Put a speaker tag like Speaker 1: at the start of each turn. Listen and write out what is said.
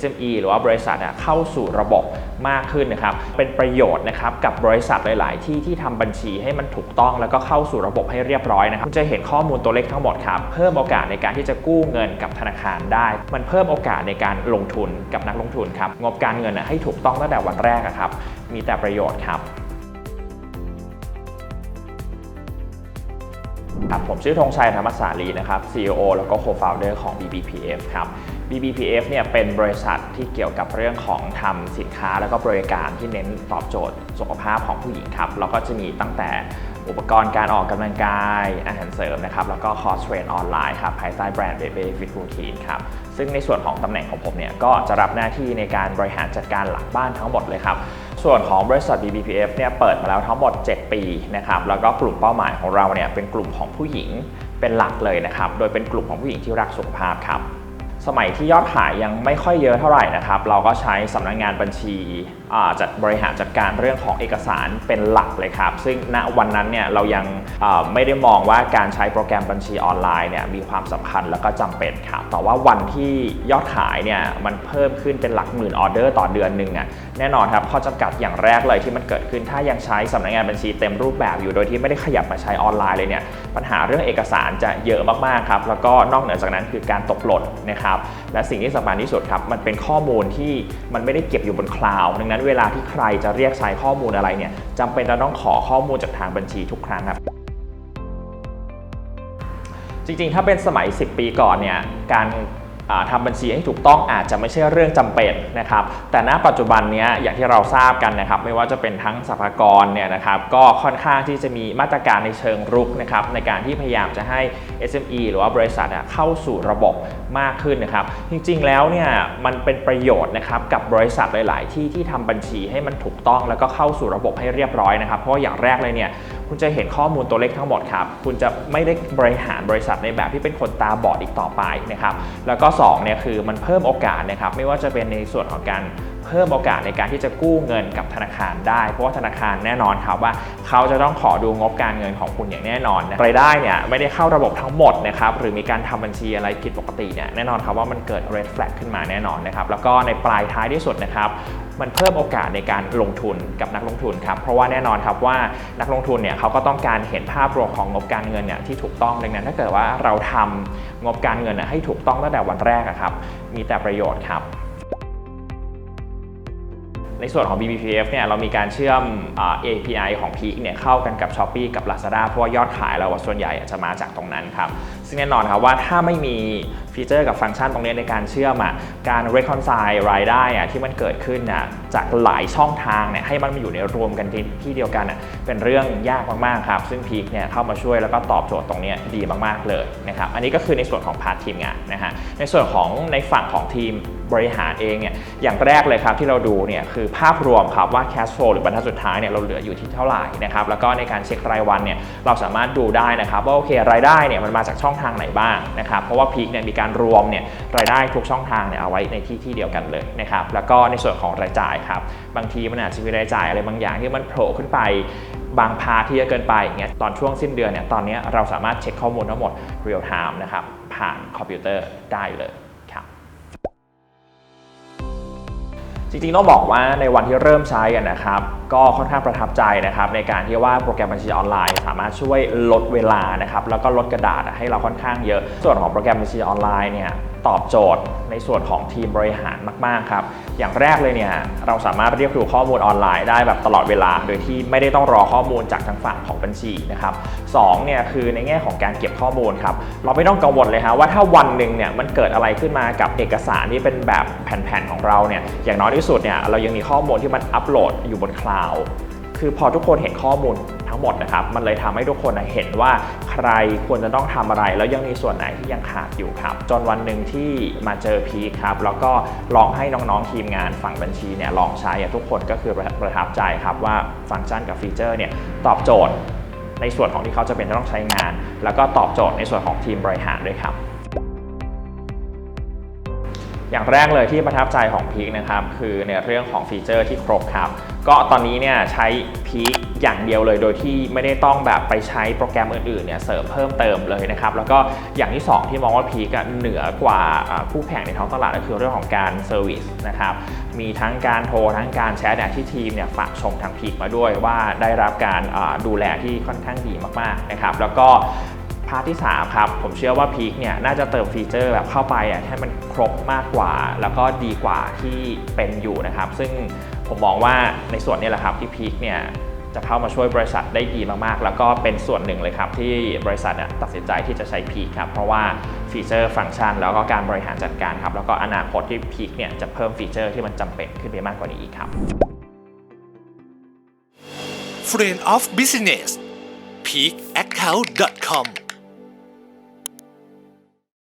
Speaker 1: SME หรือว่าบริษัทอะเข้าสู่ระบบมากขึ้นนะครับเป็นประโยชน์นะครับกับบริษัทหลาย ๆ ที่ที่ทำบัญชีให้มันถูกต้องแล้วก็เข้าสู่ระบบให้เรียบร้อยนะครับจะเห็นข้อมูลตัวเลขทั้งหมดครับเพิ่มโอกาสในการที่จะกู้เงินกับธนาคารได้ มันเพิ่มโอกาสในการลงทุนกับนักลงทุนครับงบการเงินอะให้ถูกต้องตั้งแต่วันแรกอะครับมีแต่ประโยชน์ครับ ครับผมชื่อธงชัยธรรมสาลีนะครับ CEO แล้วก็ Co-founder ของ BBPF ครับ BBPF เนี่ยเป็นบริษัทที่เกี่ยวกับเรื่องของทำสินค้าแล้วก็บริการที่เน้นตอบโจทย์สุขภาพของผู้หญิงครับแล้วก็จะมีตั้งแต่อุปกรณ์การออกกำลังกาย อาหารเสริมนะครับ แล้วก็คอร์สเทรนออนไลน์ครับ ภายใต้แบรนด์ Baby Fit Routine ครับ ซึ่งในส่วนของตำแหน่งของผมเนี่ย ก็จะรับหน้าที่ในการบริหารจัดการหลังบ้านทั้งหมดเลยครับ ส่วนของบริษัท BBPF เนี่ยเปิดมาแล้วทั้งหมด 7 ปีนะครับแล้วก็กลุ่มเป้าหมายของเราเนี่ยเป็นกลุ่มของผู้หญิงเป็นหลักเลยนะครับโดยเป็นกลุ่มของผู้หญิงที่รักสุขภาพครับสมัยที่ยอดขายยังไม่ค่อยเยอะเท่าไหร่นะครับเราก็ใช้สำนักงงานบัญชี จัดบริหารจัดการเรื่องของเอกสารเป็นหลักเลยครับ ซึ่งณวันนั้นเนี่ยเรายังไม่ได้มองว่าการใช้โปรแกรมบัญชีออนไลน์เนี่ยมีความสำคัญแล้วก็จำเป็นครับ แต่ว่าวันที่ยอดขายเนี่ยมันเพิ่มขึ้นเป็นหลักหมื่นออเดอร์ต่อเดือนหนึ่งอะแน่นอนครับข้อจำกัดอย่างแรกเลยที่มันเกิดขึ้นถ้ายังใช้สำนักงานบัญชีเต็มรูปแบบอยู่โดยที่ไม่ได้ขยับมาใช้ออนไลน์เลยเนี่ยปัญหาเรื่องเอกสารจะเยอะมากๆครับแล้วก็นอกเหนือจากนั้นคือการตกหล่นนะครับและสิ่งที่สำคัญที่สุดครับมันเป็นข้อมูลที่มันไม่ได้เก็บอยู่บนคลาวด์ดังนั้นเวลาที่ใครจะเรียกใช้ข้อมูลอะไรเนี่ยจำเป็นจะต้องขอข้อมูลจากทางบัญชีทุกครั้งครับ จริงๆ ถ้าเป็นสมัย 10 ปีก่อนเนี่ยการ อ่าทำบัญชีให้ถูกต้องอาจจะไม่ใช่เรื่องจำเป็นนะครับ แต่ณปัจจุบันนี้อย่างที่เราทราบกันนะครับ ไม่ว่าจะเป็นทั้งสรรพากรเนี่ยนะครับ ก็ค่อนข้างที่จะมีมาตรการในเชิงรุกนะครับ ในการที่พยายามจะให้ SME หรือว่าบริษัทเข้าสู่ระบบมากขึ้นนะครับ จริงๆแล้วเนี่ยมันเป็นประโยชน์นะครับกับบริษัทหลาย ๆ ที่ที่ทำบัญชีให้มันถูกต้องแล้วก็เข้าสู่ระบบให้เรียบร้อยนะครับ เพราะอย่างแรกเลยเนี่ย คุณจะเห็นข้อมูลตัวเลขทั้งหมดครับ คุณจะไม่ได้บริหารบริษัทในแบบที่เป็นคนตาบอดอีกต่อไปนะครับ แล้วก็2เนี่ยคือมันเพิ่มโอกาสนะครับ ไม่ว่าจะเป็นในส่วนของการ เพิ่มโอกาสในการที่จะกู้เงินกับธนาคารได้ เพราะว่าธนาคารแน่นอนครับว่า เขาจะต้องขอดูงบการเงินของคุณอย่างแน่นอนนะรายได้เนี่ยไม่ได้เข้าระบบทั้งหมดนะครับหรือมีการทำบัญชีอะไรผิดปกติเนี่ยแน่นอนครับว่ามันเกิด red flag ขึ้นมาแน่นอนนะครับแล้วก็ในปลายท้ายที่สุดนะครับมันเพิ่มโอกาสในการลงทุนกับนักลงทุนครับเพราะว่าแน่นอนครับว่านักลงทุนเนี่ยเขาก็ต้องการเห็นภาพรวมของงบการเงินเนี่ยที่ถูกต้องดังนั้นถ้าเกิดว่าเราทำงบการเงินให้ถูกต้องตั้งแต่วันแรกอะครับมีแต่ประโยชน์ครับ ในส่วนของ BBPF เนี่ยเรามีการเชื่อมอ API ของ Peak เนี่ยเข้ากันกับ Shopee กับ Lazada เพราะว่ายอดขายเราส่วนใหญ่จะมาจากตรงนั้นครับ ซึ่งแน่นอนครับว่าถ้าไม่มีฟีเจอร์กับฟังก์ชันตรงนี้ในการเชื่อมอะการ reconcile รายได้อะที่มันเกิดขึ้นอะจากหลายช่องทางเนี่ยให้มันมาอยู่ในรวมกันที่ทเดียวกันอะเป็นเรื่องยากมากๆครับ ซึ่ง Peak เนี่ยเข้ามาช่วยแล้วก็ตอบโจทย์ตรงนี้ดีมากๆเลยนะครับอันนี้ก็คือในส่วนของพาร์ททีมงานนะฮะในส่วนของในฝั่งของทีมบริหารเองเนี่ยอย่างแรกเลยครับที่เราดูเนี่ยคือภาพรวมครับว่า cash flow หรือบรรทัดสุดท้ายเนี่ยเราเหลืออยู่ที่เท่าไหร่นะครับแล้วก็ในการเช็ครายวันเนี่ยเราสามารถดูได้นะครับว่าโอเครายได้เนี่ยมันมาจากช่องทางไหนบ้างนะครับเพราะว่าพีคเนี่ยมีการรวมเนี่ยรายได้ทุกช่องทางเนี่ยเอาไว้ในที่ที่เดียวกันเลยนะครับแล้วก็ในส่วนของรายจ่ายครับบางทีมันอาจจะมีรายจ่ายอะไรบางอย่างที่มันโผล่ขึ้นไปบางพาที่เยอะเกินไปอย่างเงี้ยตอนช่วงสิ้นเดือนเนี่ยตอนนี้เราสามารถเช็คข้อมูลทั้งหมด real time นะครับผ่านคอมพิวเตอร์ได้เลย จริงๆต้องบอกว่าในวันที่เริ่มใช้กันนะครับ ก็ค่อนข้างประทับใจนะครับ ในการที่ว่าโปรแกรมบัญชีออนไลน์ สามารถช่วยลดเวลานะครับแล้วก็ลดกระดาษให้เราค่อนข้างเยอะ ส่วนของโปรแกรมบัญชีออนไลน์เนี่ย ตอบโจทย์ในส่วนของทีมบริหารมาก ๆ ครับ อย่างแรกเลยเนี่ยเราสามารถเรียกดูข้อมูลออนไลน์ได้แบบตลอดเวลา โดยที่ไม่ได้ต้องรอข้อมูลจากทางฝั่งของบัญชีนะครับสองเนี่ยคือในแง่ของการเก็บข้อมูลครับ เราไม่ต้องกังวลเลยฮะว่าถ้าวันหนึ่งเนี่ยมันเกิดอะไรขึ้นมากับเอกสารที่เป็นแบบแผ่นๆของเราเนี่ยอย่างน้อยที่สุดเนี่ยเรายังมีข้อมูลที่มันอัปโหลดอยู่บนคลาวด์คือพอทุกคนเห็นข้อมูล ทั้งหมดนะครับ มันเลยทำให้ทุกคนเห็นว่าใครควรจะต้องทำอะไร แล้วยังมีส่วนไหนที่ยังขาดอยู่ครับ จนวันหนึ่งที่มาเจอพีครับ แล้วก็ลองให้น้องๆทีมงานฝั่งบัญชีเนี่ยลองใช้ทุกคนก็คือประทับใจครับว่าฟังก์ชันกับฟีเจอร์เนี่ยตอบโจทย์ในส่วนของที่เขาจะเป็นต้องใช้งาน แล้วก็ตอบโจทย์ในส่วนของทีมบริหารด้วยครับ อย่างแรกเลยที่ประทับใจของพีคนะครับคือในเรื่องของฟีเจอร์ที่ครบครับ ก็ตอนนี้เนี่ยใช้พีคอย่างเดียวเลยโดยที่ไม่ได้ต้องแบบไปใช้โปรแกรมอื่นๆเนี่ยเสริมเพิ่มเติมเลยนะครับ แล้วก็อย่างที่ 2 ที่มองว่าพีคเหนือกว่าคู่แข่งในท้องตลาดก็คือเรื่องของการเซอร์วิสนะครับมีทั้งการโทรทั้งการแชทที่ทีมเนี่ยฝากชมทางพีคมาด้วยว่าได้รับการดูแลที่ค่อนข้างดีมากๆนะครับแล้วก็าร์ทที่ 3 ครับ ผมเชื่อว่าพีคเนี่ยน่าจะเติมฟีเจอร์แบบเข้าไปอะให้มันครบมากกว่า แล้วก็ดีกว่าที่เป็นอยู่นะครับ ซึ่งผมมองว่าในส่วนนี้แหละครับที่พีคเนี่ยจะเข้ามาช่วยบริษัทได้ดีมากๆ แล้วก็เป็นส่วนหนึ่งเลยครับ ที่บริษัทเนี่ยตัดสินใจที่จะใช้พีคครับ เพราะว่าฟีเจอร์ฟังก์ชัน แล้วก็การบริหารจัดการครับ แล้วก็อนาคตที่พีคเนี่ยจะเพิ่มฟีเจอร์ที่มันจำเป็นขึ้นไปมากกว่านี้อีกครับ
Speaker 2: Friend of Business peakaccount.com